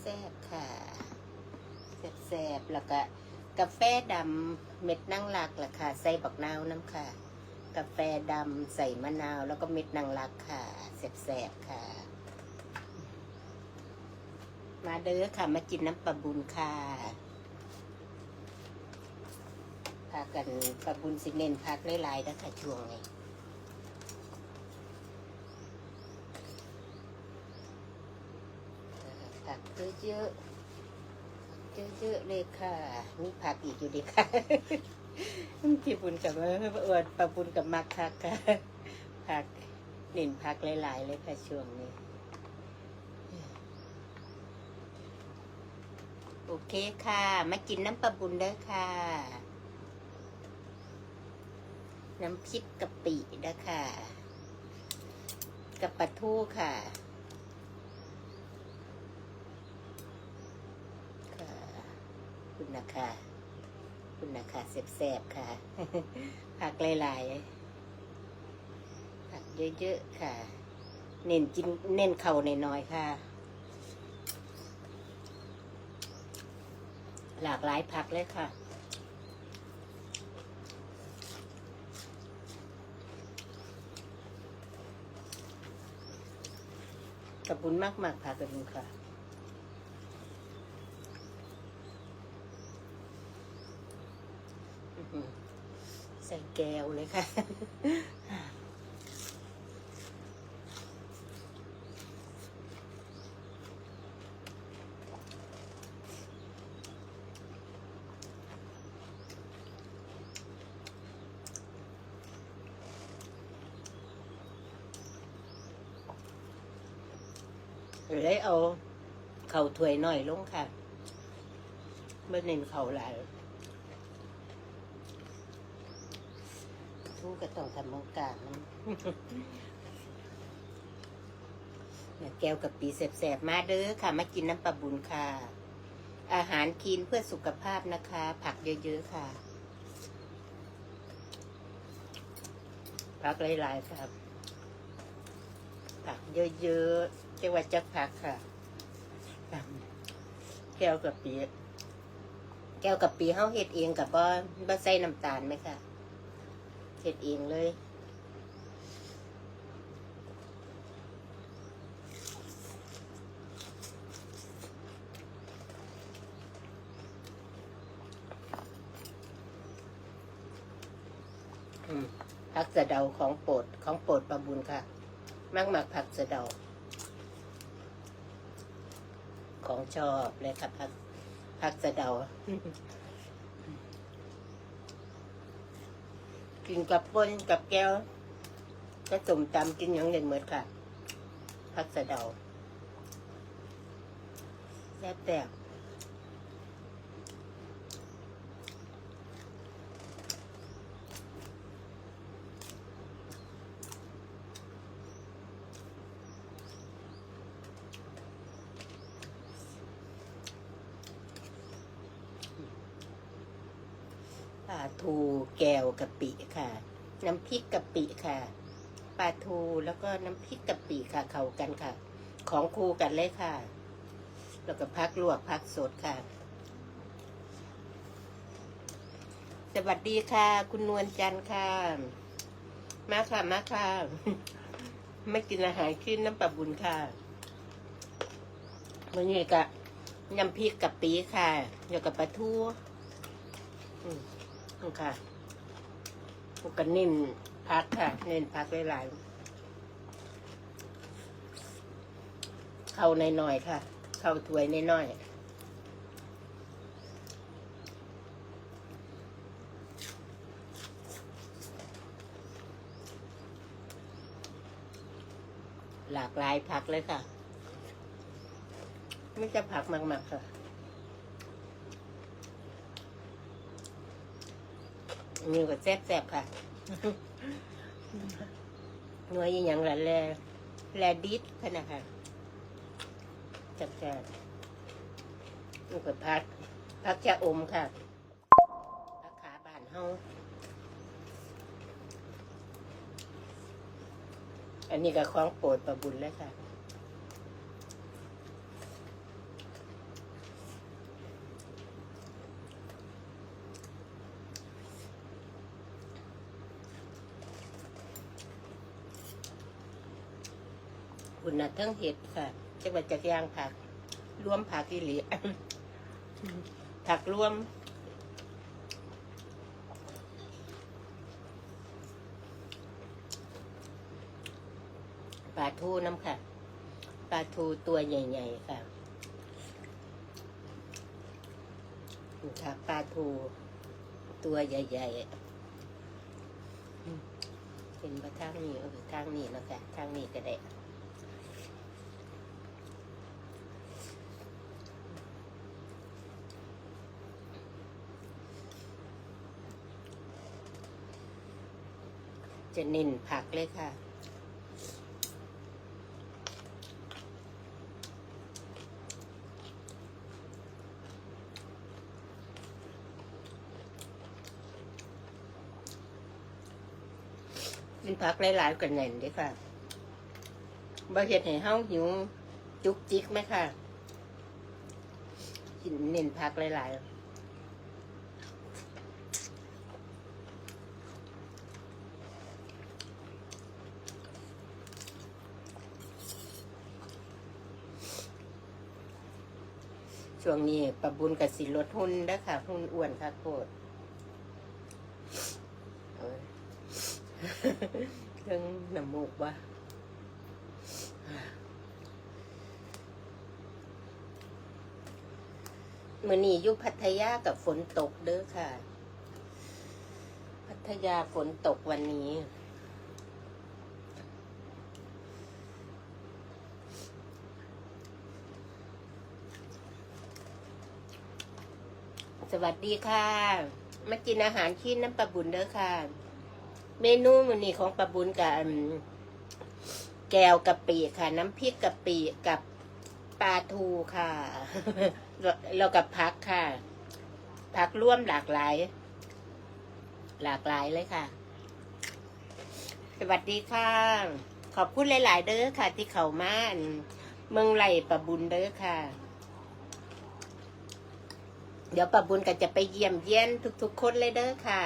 แซ่บๆค่ะแซ่บๆแล้วก็กาแฟดำเม็ดนั่งหลักล่ะค่ะ ใส่บักนาวน้ำค่ะ กาแฟดำใส่มะนาว แล้วก็เม็ดนางรักค่ะแซ่บๆค่ะ มาเด้อค่ะ มากินน้ำปลาบุญค่ะพากันปลาบุญสิเน้นพักหลายๆแล้วค่ะช่วงนี้ ผักเยอะๆเยอะๆเลยค่ะมีผักอีกอยู่ดีค่ะพี่บุญกับว่าอวดปลาบุญกับมักคักค่ะผักเน้นผักหลายๆเลยค่ะช่วงนี้โอเคค่ะ มากินน้ำปลาบุญเด้ค่ะ น้ำพริกกะปิเด้ค่ะกับปลาทูค่ค่ะ คุณนะคุณนะคะแซ่บๆค่ะ ผักหลายๆ ผักเยอะๆ ค่ะ เน้นกินเน้นเข่าน่อยๆ ค่ะ หลากหลายผักเลยค่ะขอบคุณมากมากๆค่ะขอบคุณค่ะ อื้อหือ แก้วเลยค่ะ เลยเอาเข่าถวยหน่อยลงค่ะเมื่อเน้นเข่าหลาย ทู กก็ต้องทำมังกามันเนี่ยแก้วกับปีแสบๆ มาเด้อค่ะ มากินน้ำปลาบุญค่ะ อาหารกินเพื่อสุขภาพนะคะ ผักเยอะๆค่ะ ผักหลายๆครับ ผักเยอะๆเรียกว่าจักผักค่ะ แก้วกับปีแก้วกับปีเฮาเฮ็ดเองกับบ่บ่ใส่น้ำตาลไหมค่ะ เฮ็ดเองเลยอืมผักสะเดาของโปรดของโปรดประบุญค่ะมากมากๆผักสะเดา ของชอบเลยค่ะผักผักสะเดา กินกับปนกับแก้วก็สมตำกินอย่างเด่นเหมือนค่ะ พักสะเดาแซ่บแต่บ ทูแก้วกะปิค่ะ น้ำพริกกะปิค่ะปลาทูแล้วก็น้ำพริกกะปิค่ะเข้ากันค่ะ ของคู่กันเลยค่ะ แล้วก็พักลวกพักสดค่ะ สวัสดีค่ะ คุณนวลจันทร์ค่ะ มาค่ะมาค่ะ ไม่กินอาหารขึ้นน้ำปลาบุญค่ะวันนี้ก็น้ำพริกกะปิค่ะเดี๋ยวกับปลาทูอืม ค่ะแล้วก็นิ่มพักค่ะ เน้นพักหลายๆเข้าในหน่อยค่ะ เข้าถ้วยในน้อยหลากหลายผักเลยค่ะ ไม่จะผักมากๆค่ะ นี่ก็แซ่บๆค่ะหน่วยอหย่างละแลแลดิสค่ะนะคะแซ่บๆนี่ก็พักพักจะอมค่ะพักขาบานเฮาอันนี้ก็ของโปรดประบุญเลยค่ะ คุณน่ะทั้งเห็ดค่ะจังหวัดจากยางผักรวมผักอีหลีผักรวมปลาทูน้ำค่ะปลาทูตัวใหญ่ๆค่ะค่ะปลาทูตัวใหญ่ๆเป็นมาทางนี้เออทางนี้แล้วค่ะทางนี้ก็ได้ จะเน้นผักเลยค่ะ กินผักหลายๆกันแน่นด้อค่ะบ่เฮ็ดให้เฮาหิวจุกจิกไหมค่ะ กินเน้นผักหลายๆ ช่วงนี้ประบุญกับสิลดหุ่นเด้ค่ะ หุ่นอ้วนค่ะโคตรเอ้ยเรื่องน้ำมูกวะมื่อนี้อยู่พัทยากับฝนตกเด้อค่ะ พัทยาฝนตกวันนี้ สวัสดีค่ะ มากินอาหารขี้น้ำปลาบุญเด้อค่ะ เมนูมันนี้ของปลาบุญกับแกวกะปิค่ะ น้ำพริกกะปิกับปลาทูค่ะแล้วกับผักค่ะผักร่วมหลากหลาย หลากหลายเลยค่ะ สวัสดีค่ะ ขอบคุณหลาย ๆ เด้อค่ะ ที่เขามานเมืองไหลปะบุญเด้อค่ะ เดี๋ยวปะบุญก็จะไปเยี่ยมเยียนทุก ๆ คนเลยเด้อค่ะ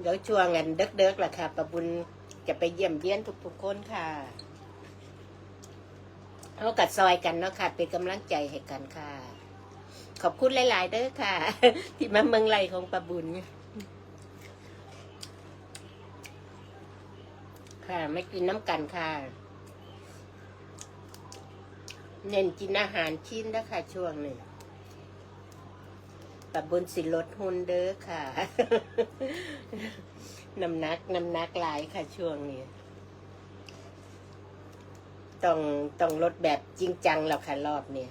เดี๋ยวช่วงกันเด็กๆล่ะค่ะปะบุญจะไปเยี่ยมเยียนทุกๆคนค่ะเอากัดซอยกันเนาะค่ะ เป็นกำลังใจให้กันค่ะ ขอบคุณหลาย ๆ เด้อค่ะ ที่มาเมืองไรของปะบุญค่ะไม่กินน้ำกันค่ะ เน้นกินอาหารชิ้นนะคะช่วงนึ่งปะบุญสิลดหุ่นเด้อค่ะ น้ำหนักน้ำหนักหลายค่ะช่วงนี้ ต้องต้องลดแบบจริงจังแล้วค่ะรอบเนี้ย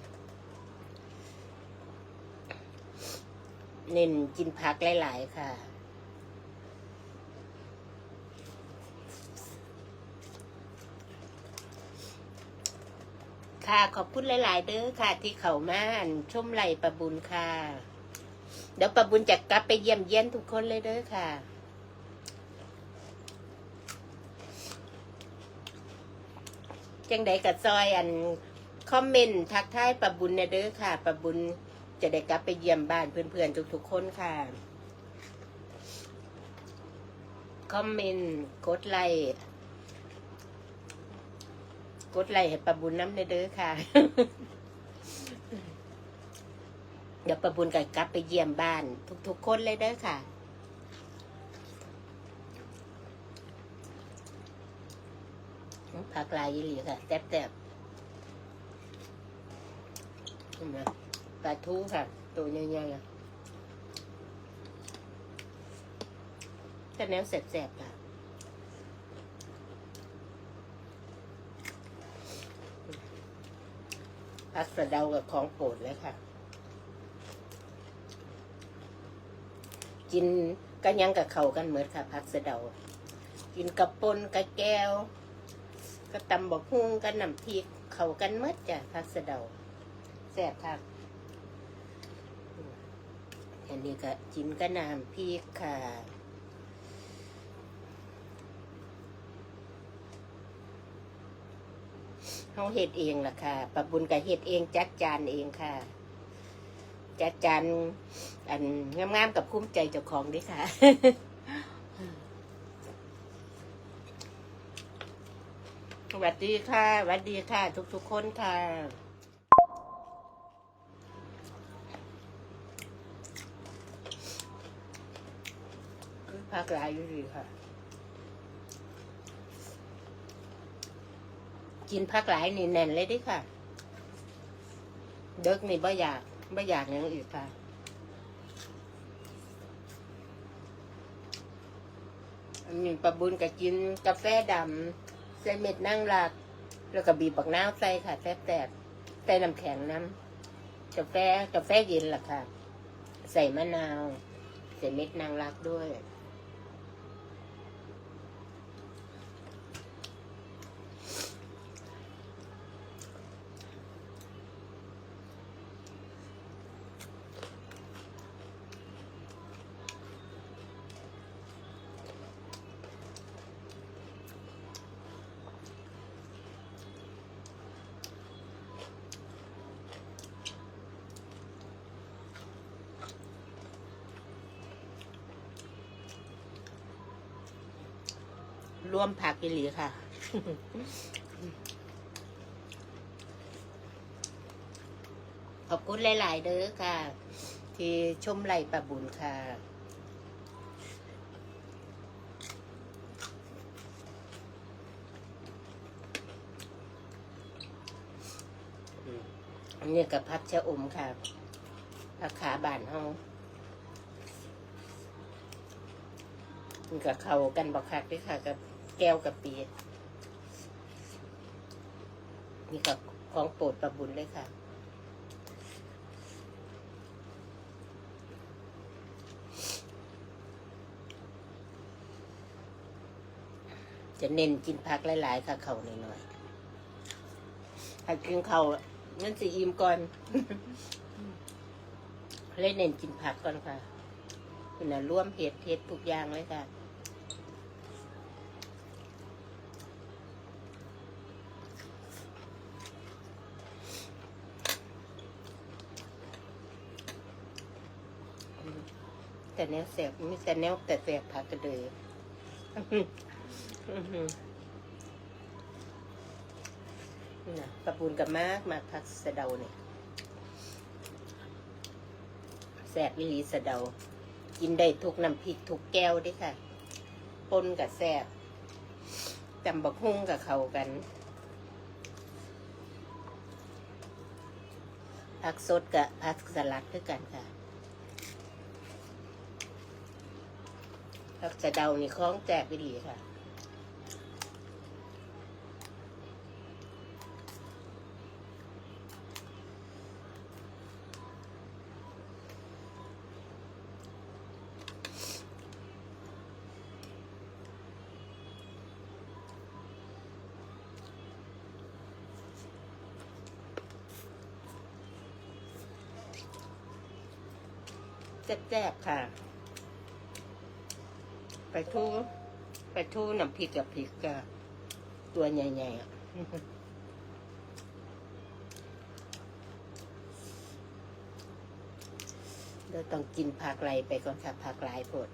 เน้นกินผักหลาย ๆ ค่ะ ค่ะ ขอบคุณหลาย ๆ เด้อค่ะ ที่เขามาอั่นชมไหลประบุญค่ะ เดี๋ยวประบุญจะกลับไปเยี่ยมเยียนทุกคนเลยเด้อค่ะ จังใดกับซอยอันคอมเมนต์ทักทายประบุญเนี่ยเด้อค่ะประบุญจะได้กลับไปเยี่ยมบ้านเพื่อนๆทุกๆคนค่ะคอมเมนต์กดไลค์ ดไลค์ให้ปะบุญน้ำในเด้อค่ะ เดี๋ยวประบุญก็กลับไปเยี่ยมบ้าน ทุกๆคนเลยเด้อค่ะผักลายยี่หลีค่ะแซ่บๆเห็นไหมปลาทูค่ะ ตัวใหญ่ๆแต่แนวแซ่บๆค่ะ ผัสะเดากับของโปรดเลยค่ะ กินกันยังกับเขากันเหมือนค่ะผัสะเดา กินกับปนกับแก้วก็ตำบอกฮุงกันน้ำพริกเขากันหมดจ้ะผัสะเดาแซ่บค่ะอันนี้ก็จิ้มกับน้ำพริกค่ะ เขาเฮ็ดเองล่ะค่ะปะบุญกับเฮ็ดเองจัดจานเองค่ะ จัดจานอันงามๆกับคุ้มใจเจ้าของด้วยค่ะสวัสดีค่ะสวัสดีค่ะ ทุกๆคนค่ะพักหลายอยู่ดีค่ะ กินพักหลายนี่แน่นเลยดิค่ะ เด็กนี่บ่อยากบ่อยากอย่างอื่นค่ะ อันนี้ปลาบุญก็กินกาแฟดำใส่เม็ดนั่งหลัก แล้วก็บีบบักน้าวใส่ค่ะแซ่บแใส่น้ำแข็งน้ำกาแฟกาแฟเย็นล่ะค่ะ ใส่มะนาว ใส่เม็ดนางรักด้วย ร่วมผักกิหลีค่ะขอบคุณหลาย ๆ เด้อค่ะ ที่ชมไหลประบุญค่ะ อันนี้กับพักชะอมค่ะผักขาบานห้องมันกับเขากันบอกคักด้วยค่ะกับ แก้วกับปีนี่กับของโปรดประบุญเลยค่ะ จะเน้นกินผักหลาย ๆ ค่ะ เขาหน่อยๆถ้ากินเขางั้นสิอิ่มก่อนเลยเน้นกินผักก่อนค่ะคุณน่ะร่วมเห็ดเห็ดทุกอย่างเลยค่ะ แต่แนวแสบมีแต่แนวแต่แสบผักกระเดยนะปะปูนกับมากมากผักสะเดาเนี่ยแสบวิลีสะเดา กินได้ทุกน้ำพริกทุกแก้วด้วยค่ะปนกับแสบจำบักฮุ่งกับเขากันผักสดกับผักสลัดด้วยกันค่ะ ผักสะเดานี่คล้องแจกไปดีค่ะแซ่บๆค่ะ ไปทูไปทูน้ำพริกกับพริกกับตัวใหญ่ๆอะเดี๋ยวต้องกินผักไหลไปก่อนค่ะผักหลายโพด